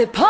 the party.